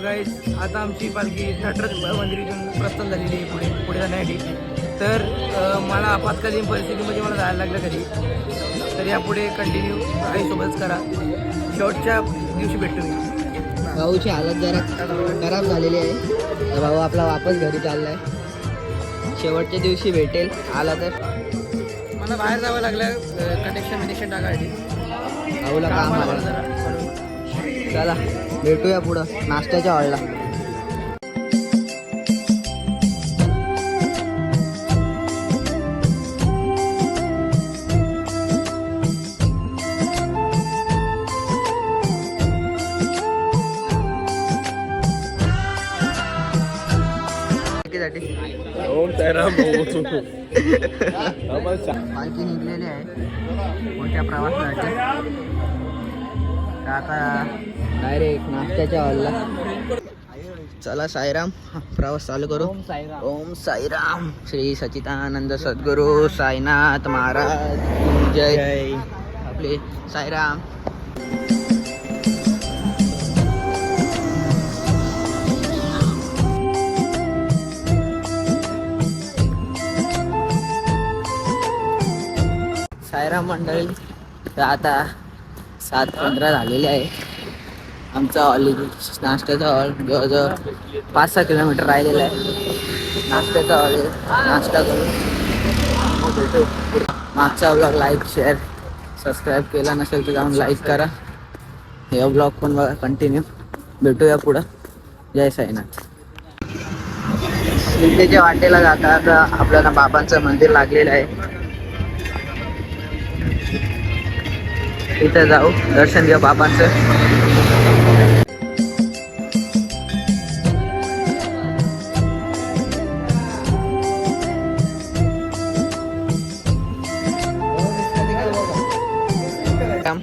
Guys आता आमची पालखी नटराज मंदिर प्रस्थान झालेली आहे पुढे. पुढे जाण्यासाठी तर मला आपत्कालीन परिस्थितीमध्ये मला जायला लागलं कधी? तर यापुढे कंटिन्यू आईसोबतच करा. शेवटच्या दिवशी भेटतो मी भाऊची हालत जरा खराब झालेली आहे. तर भाऊ आपला वापस घरी चाललाय. शेवटच्या दिवशी भेटेल. आला तर. मला बाहेर जावं लागलं. कनेक्शन विनेक्शन टाकायची. भाऊला काम आलं. जरा. चला भेटूया पुढं. नाश्त्याच्या हॉलला. पालखी निघलेली आहे. पुढच्या प्रवासासाठी. आता डायरेक्ट नाश्त्याच्या हॉलला चला साईराम प्रवास चालू करू ओम साईराम. ओम साईराम श्री सचिदानंद सद्गुरू साईनाथ महाराज जय आपले साईराम साईराम मंडळी तर आता सात पंधरा झालेले आहे. आमचा हॉल नाश्त्याचा हॉल जवळजवळ पाच सहा किलोमीटर राहिलेला आहे. नाश्त्याचा हॉल नाश्ता करून भेटू मागचा ब्लॉग लाईक शेअर सबस्क्राईब केला नसेल तर जाऊन लाईक करा. हे ब्लॉग पण बघा कंटिन्यू भेटूया पुढं. जय साईनाथ. जे वाटेला जाता आपल्याला बाबांचं मंदिर लागलेलं आहे. इथं जाऊ. दर्शन घेऊ बाबांचं.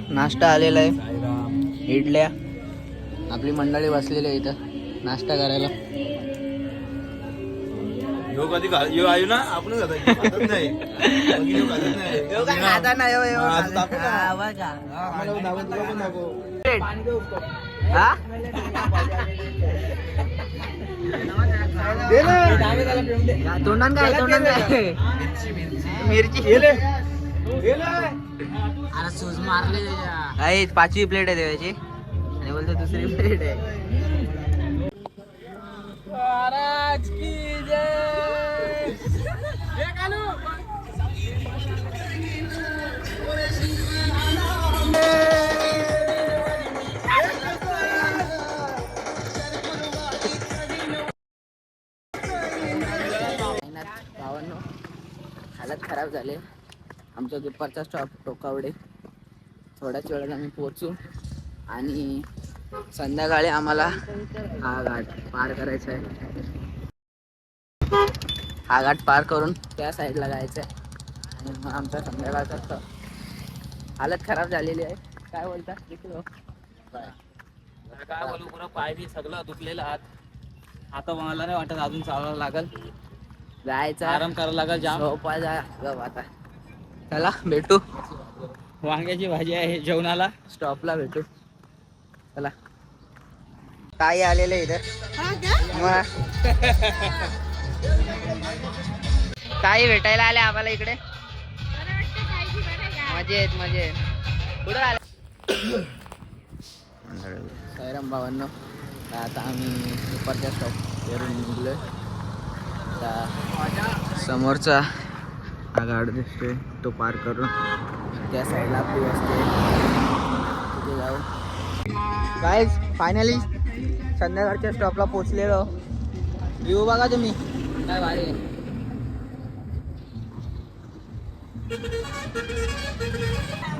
नाश्ता आलेला आहे. इडल्या. आपली मंडळी बसलेली आहे इथं. नाश्ता करायला. यो कधी घाल यो आयो ना? आपणच आता खातच नाही. बाकी यो खातच नाही. आता नाही हो, हो, आज दाखव ना. हा, बघा. आम्हाला पण दाखव, तुला पण दाखव. हा? हा, तोंडान काय तोंडान काय? मिरची अरे सूज मारले आहे पाचवी प्लेट आहे देवाची. आणि बोलतो दुसरी प्लेट आहे. भावांनो हालत खराब झाले. आमचा दुपारचा स्टॉप टोकावडे. थोड्याच वेळात आम्ही पोहोचू आणि संध्याकाळी आम्हाला हा घाट पार करायचा आहे. हा घाट पार करून त्या साईडला जायचं आहे आणि मग आमचा संध्याकाळचा stop. हालत खराब झालेली आहे. काय बोलता? इकडं. काय बोलू पुरा पाय बी सगळं दुखलेलं आत. आता मला नाही वाटत अजून चालावं लागल. जायचं. आराम करायला लागल जाम. झोपा जा गप आता. चला भेटू. वांग्याची भाजी आहे जेवणाला. स्टॉपला भेटू. चला. ताई आलेले इथं. ताई भेटायला आले आम्हाला इकडे. मजेत मजेत. कुठं आले? साईराम भावांनो आता आम्ही दुपारच्या स्टॉप वरून निघलोय. आता समोरचा हा गाड दिसतोय तो पार करून. त्या साईडला आपली असते तिथे जाऊ. गाईज फायनली संध्याकाळच्या स्टॉपला पोचलेलो येऊ बघा तुम्ही. काय भारी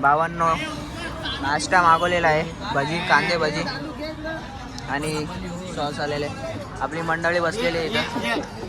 बावन्न नाश्ता मागवलेला आहे. भजी कांदे भजी. आणि सॉस आलेले. आपली मंडळी बसलेली आहे इथं.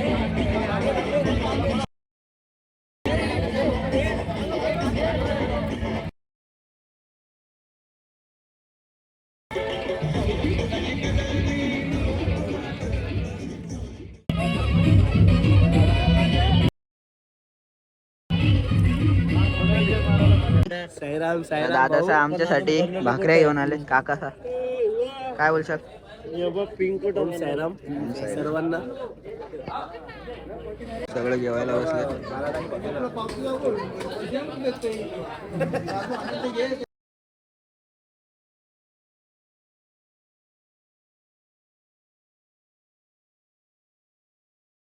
साईराम साईराम दादासा आमच्यासाठी भाकऱ्या घेऊन आले. काकासा काय बोल साईराम. सर्वांना. सगळं जेवायला बसले.